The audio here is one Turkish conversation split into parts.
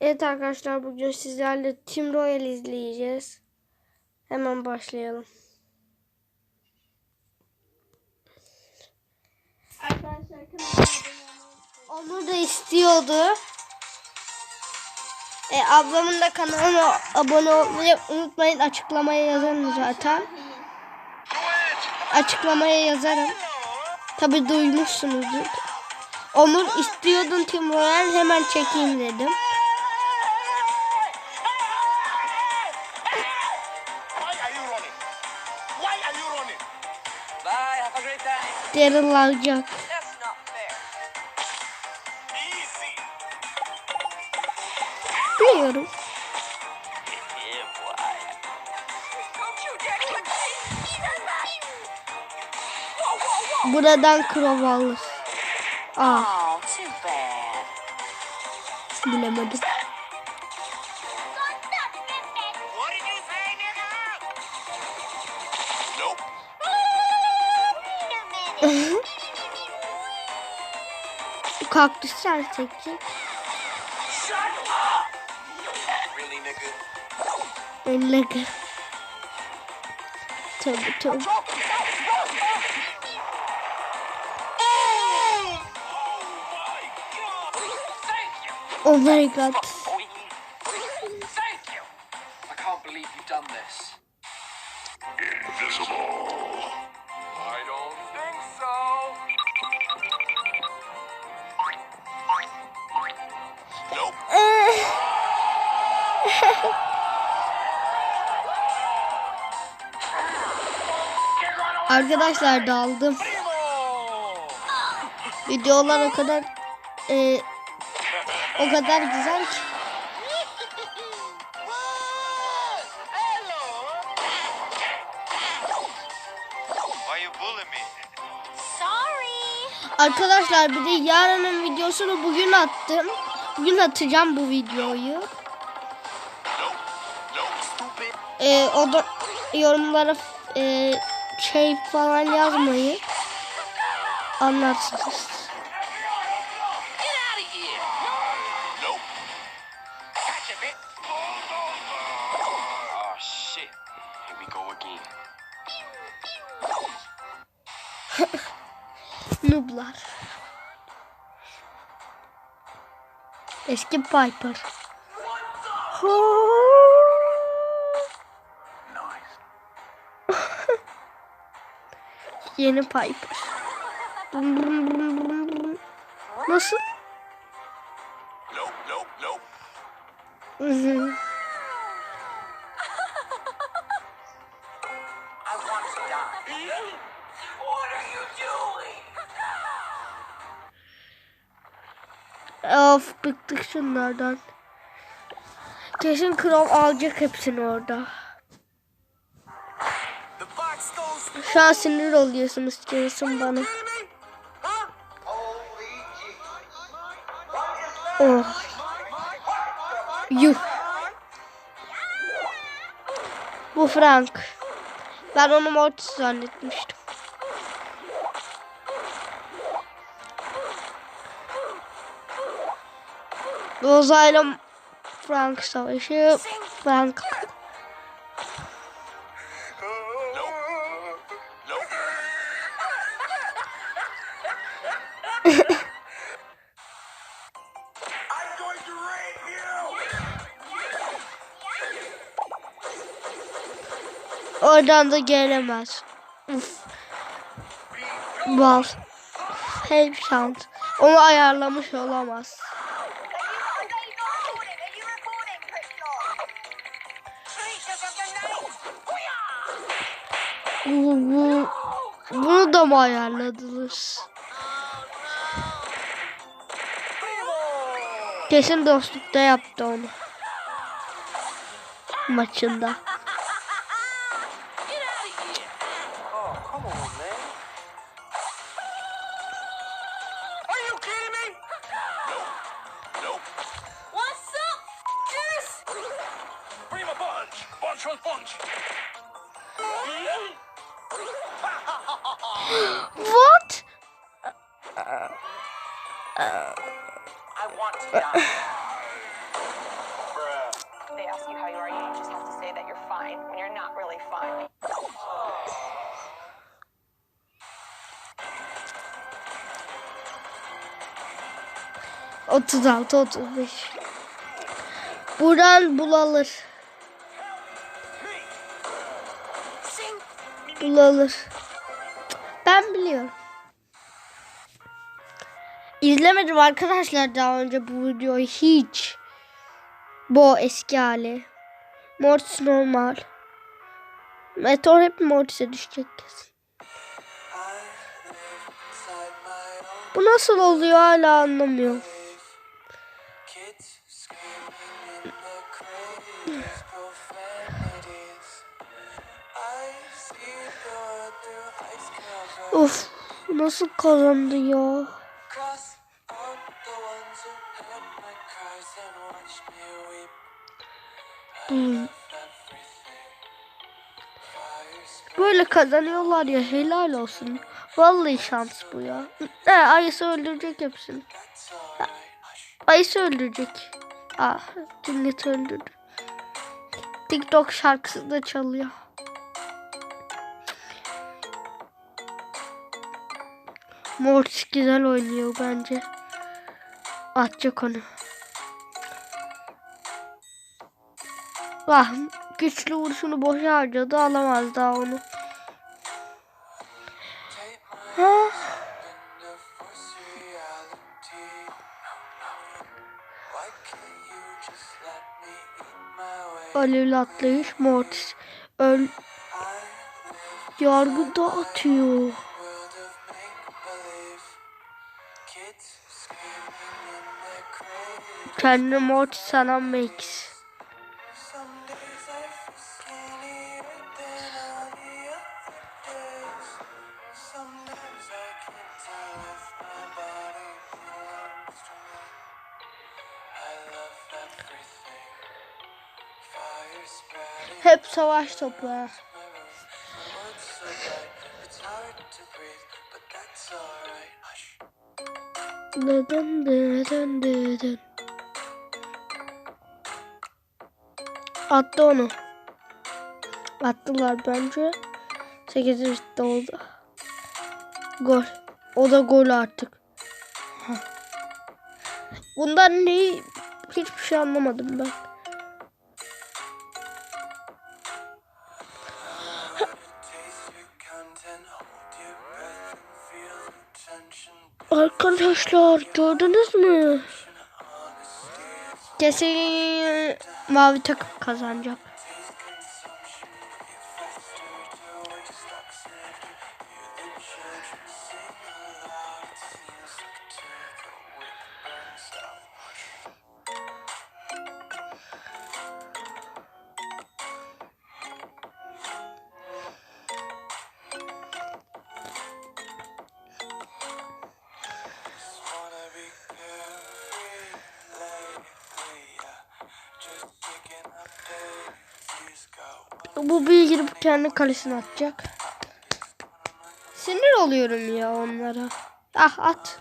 Evet arkadaşlar bugün sizlerle Team Royal izleyeceğiz. Hemen başlayalım. Arkadaşlar Onur da istiyordu. E, ablamın da kanalına abone olmayı unutmayın. Açıklamaya yazarım zaten. Açıklamaya yazarım. Tabi duymuşsunuzdur. Onur istiyordun Team Royal hemen çekeyim dedim. Whoa, whoa! Buradan Crow alır. Aa. Oh, bilemedim. Kaktüs çekecek. Really, nigga? Tabii tabii. Oh my god! Oh my god. Thank you! I can't believe you've done this. Invisible. Arkadaşlar daldım. Videolar o kadar e, o kadar güzel ki. Arkadaşlar bir de yarının videosunu bugün attım. Bugün atacağım bu videoyu. Nope. Nope. Stupid. E, o da yorumlara e, şey falan yazmayın. Anlarsınız. Get out of are you doing? of bıktık şunlardan. Kesin Krom alacak hepsini orada. Şu an sinir oluyorsunuz Jason bana. Oh. Yuh. Bu Frank. Ben onu Mortis zannetmiştim. Rosa ile Frank savaşı. Frank. Oradan da gelemez. Bal. Hep şans. Onu ayarlamış olamaz. Bu, bu, bunu da mı ayarladınız? Kesin dostlukta yaptı onu. Maçında. Get out of I want to die. they ask you how you are, you just have to say that you're fine when you're not really fine. 36 35. Buran bulalır. Bulalır. İzlemedim arkadaşlar daha önce bu videoyu hiç. Bu eski hali. Mortis normal. Meteor hep Mortis'e düşecek kesin. Bu nasıl oluyor hala anlamıyorum. Of nasıl kazandı ya? Kazanıyorlar ya helal olsun. Vallahi şans bu ya. He, Ayısı öldürecek hepsini. Ayısı öldürecek. Ah, Dinlet öldürdü. TikTok şarkısı da çalıyor. Mortis güzel oynuyor bence. Atacak onu. Vah, güçlü vuruşunu boşa harcadı alamaz daha onu. Alevli atlayış Mortis. Öl yargı dağıtıyor. world of make believe. That's alright. Hush. Neden neden neden. Attı onu. Attılar bence. 8 bitti oldu. Gol. O da gol artık. Bundan ne hiçbir şey anlamadım ben. Arkadaşlar gördünüz mü? Kesin mavi takım kazanacak. Bu bir girip kendi kalesine atacak. Sinir oluyorum ya onlara. Ah at.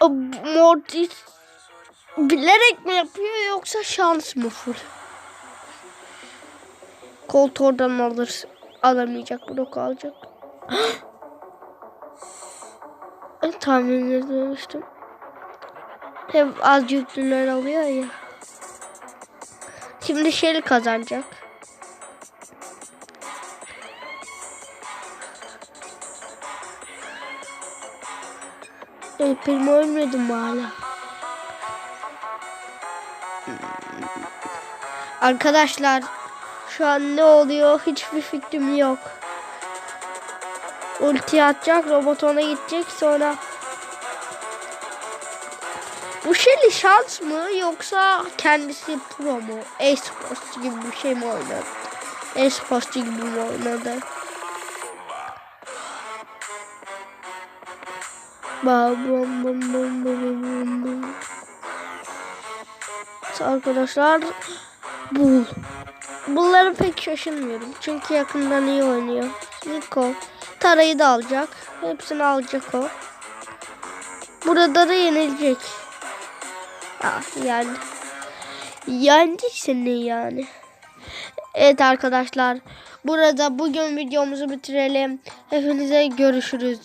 Mortis bilerek mi yapıyor yoksa şans mı full? Colt oradan alır. Alamayacak. Blok alacak. Ben tahmin etmemiştim. Hep az yüklüler alıyor ya. Şimdi Shelly kazanacak. El Primo ölmedi hala? Arkadaşlar şu an ne oluyor hiçbir fikrim yok. Ulti atacak robot ona gidecek sonra bu Shelly şans mı yoksa kendisi pro mu? E-sports gibi bir şey mi oynadı? E-sports gibi mi oynadı? Ba bum bum bum bum bum bum. Arkadaşlar bu. Bunları pek şaşırmıyorum. Çünkü yakından iyi oynuyor. Rico. Tara'yı da alacak. Hepsini alacak o. Burada da yenilecek. Ah yani. Yendi seni yani. Evet arkadaşlar. Burada bugün videomuzu bitirelim. Hepinize görüşürüz.